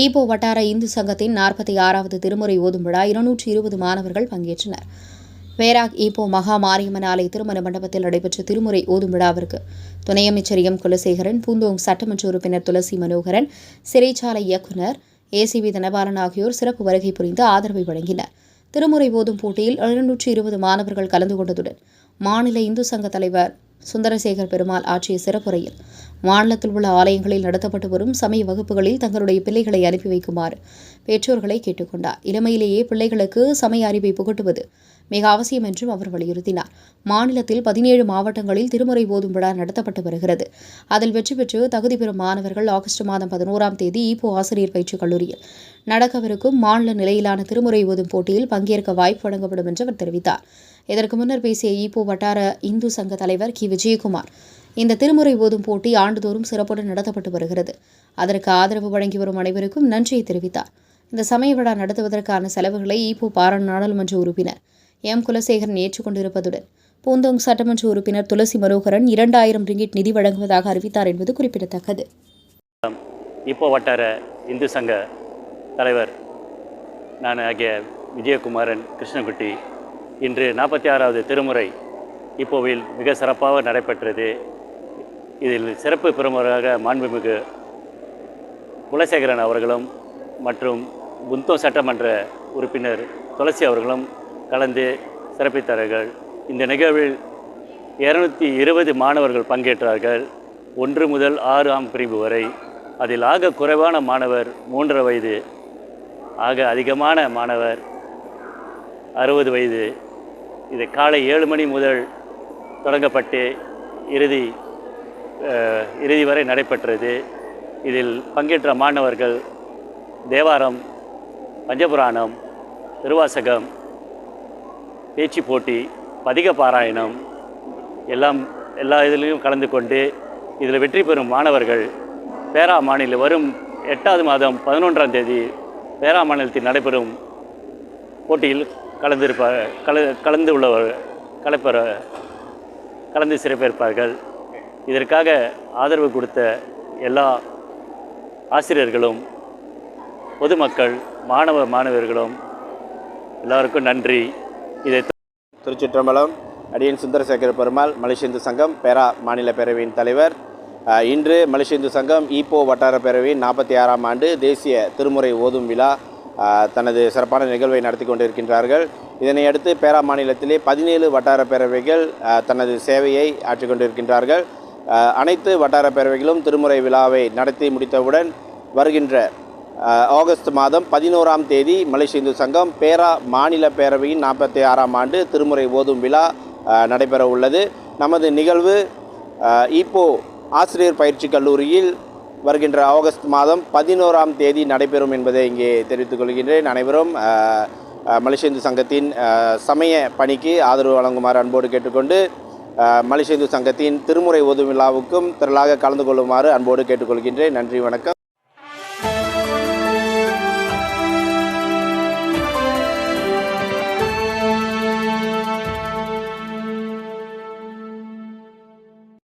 ஈபோ வட்டார இந்து சங்கத்தின் நாற்பத்தி ஆறாவது திருமுறை ஓதும் விழா இருநூற்றி இருபது மாணவர்கள் பங்கேற்றனர். பேராக் ஈபோ மகா மாரியம்மன் ஆலய திருமண மண்டபத்தில் நடைபெற்ற திருமுறை ஓதும் விழாவிற்கு துணை அமைச்சர் எம். குலசேகரன் பூந்தோங் சட்டமன்ற உறுப்பினர் துளசி மனோகரன் சிறைச்சாலை இயக்குநர் ஏசிபி தனபாலன் ஆகியோர் சிறப்பு வருகை புரிந்து ஆதரவை வழங்கினர். திருமுறை ஓதும் போட்டியில் எழுநூற்றி இருபது மாணவர்கள் கலந்து கொண்டதுடன் மாநில இந்து சங்க தலைவர் சுந்தரசேகர் பெருமாள் ஆற்றிய சிறப்புரையில் மாநிலத்தில் உள்ள ஆலயங்களில் நடத்தப்பட்டு வரும் சமய வகுப்புகளில் தங்களுடைய பிள்ளைகளை அனுப்பி வைக்குமாறு பெற்றோர்களை கேட்டுக்கொண்டார். இளமையிலேயே பிள்ளைகளுக்கு சமய அறிவை புகட்டுவது மிக அவசியம் என்றும் அவர் வலியுறுத்தினார். மாநிலத்தில் பதினேழு மாவட்டங்களில் திருமுறை போதும் விழா நடத்தப்பட்டு வருகிறது. அதில் வெற்றி பெற்று தகுதி பெறும் மாணவர்கள் ஆகஸ்ட் மாதம் பதினோராம் தேதி ஈப்போ ஆசிரியர் பயிற்சி கல்லூரியில் நடக்கவிருக்கும் மாநில நிலையிலான திருமுறை ஓதும் போட்டியில் பங்கேற்க வாய்ப்பு வழங்கப்படும் என்று அவர் தெரிவித்தார். இதற்கு முன்னர் பேசிய ஈப்போ வட்டார இந்து சங்க தலைவர் கி. விஜயகுமார் இந்த திருமுறை ஓதும் போட்டி ஆண்டுதோறும் சிறப்புடன் நடத்தப்பட்டு வருகிறது. அதற்கு ஆதரவு வழங்கி வரும் அனைவருக்கும் நன்றியை தெரிவித்தார். இந்த சமய விழா நடத்துவதற்கான செலவுகளை ஈப்போ பாராண் நாடாளுமன்ற உறுப்பினர் எம். குலசேகரன் ஏற்றுக்கொண்டிருப்பதுடன் பூந்தோங் சட்டமன்ற உறுப்பினர் துளசி மனோகரன் இரண்டாயிரம் ரிங்கிட் நிதி வழங்குவதாக அறிவித்தார் என்பது குறிப்பிடத்தக்கது. இப்போ வட்டார இந்து சங்க தலைவர் நான் ஆகிய விஜயகுமாரன் கிருஷ்ணகுட்டி இன்று நாற்பத்தி ஆறாவது திருமுறை இப்போவில் மிக சிறப்பாக நடைபெற்றது. இதில் சிறப்பு பிரமுகராக மாண்புமிகு குலசேகரன் அவர்களும் மற்றும் புந்தோ சட்டமன்ற உறுப்பினர் துளசி அவர்களும் கலந்து சிறப்பித்தார்கள். இந்த நிகழ்வில் இருநூத்தி இருபது மாணவர்கள் பங்கேற்றார்கள். ஒன்று முதல் ஆறு ஆம் பிரிவு வரை. அதில் ஆக குறைவான மாணவர் மூன்றரை வயது ஆக அதிகமான மாணவர் அறுபது வயது. இது காலை ஏழு மணி முதல் தொடங்கப்பட்டு இறுதி இறுதி வரை நடைபெற்றது. இதில் பங்கேற்ற மாணவர்கள் தேவாரம் பஞ்சபுராணம் திருவாசகம் பேச்சு போட்டி பதிக பாராயணம் எல்லாம் எல்லா இதிலையும் கலந்து கொண்டு இதில் வெற்றி பெறும் மாணவர்கள் பேரா மாநில வரும் எட்டாவது மாதம் பதினொன்றாம் தேதி பேரா மாநிலத்தில் நடைபெறும் போட்டியில் கலந்திருப்ப கல கலந்து உள்ளவர் கலப்பெற கலந்து சிறப்பேற்பார்கள். இதற்காக ஆதரவு கொடுத்த எல்லா ஆசிரியர்களும் பொதுமக்கள் மாணவ மாணவர்களும் எல்லாருக்கும் நன்றி. இதை திருச்சிற்றம்பலம் அடியன் சுந்தரசேகர பெருமாள் மலேசிய இந்து சங்கம் பேரா மாநில பேரவையின் தலைவர். இன்று மலேசிய இந்து சங்கம் ஈப்போ வட்டார பேரவையின் நாற்பத்தி ஆறாம் ஆண்டு தேசிய திருமுறை ஓதும் விழா தனது சிறப்பான நிகழ்வை நடத்தி கொண்டிருக்கின்றார்கள். இதனையடுத்து பேரா மாநிலத்திலே பதினேழு வட்டார பேரவைகள் தனது சேவையை ஆற்றிக்கொண்டிருக்கின்றார்கள் அனைத்து வட்டார பேரவைகளும் திருமுறை விழாவை நடத்தி முடித்தவுடன் வருகின்ற ஆகஸ்ட் மாதம் பதினோராம் தேதி மலேசிய இந்து சங்கம் பேரா மாநில பேரவையின் நாற்பத்தி ஆறாம் ஆண்டு திருமுறை ஓதும் விழா நடைபெற உள்ளது நமது நிகழ்வு இப்போ ஆசிரியர் பயிற்சி கல்லூரியில் வருகின்ற ஆகஸ்ட் மாதம் பதினோராம் தேதி நடைபெறும் என்பதை இங்கே தெரிவித்துக் கொள்கின்றேன். அனைவரும் மலேசிய இந்து சங்கத்தின் சமய பணிக்கு ஆதரவு வழங்குமாறு அன்போடு கேட்டுக்கொண்டு மலேசிய இந்து சங்கத்தின் திருமுறை ஓதும் விழாவுக்கும் திரளாக கலந்து கொள்ளுமாறு அன்போடு கேட்டுக்கொள்கின்றேன். நன்றி வணக்கம்.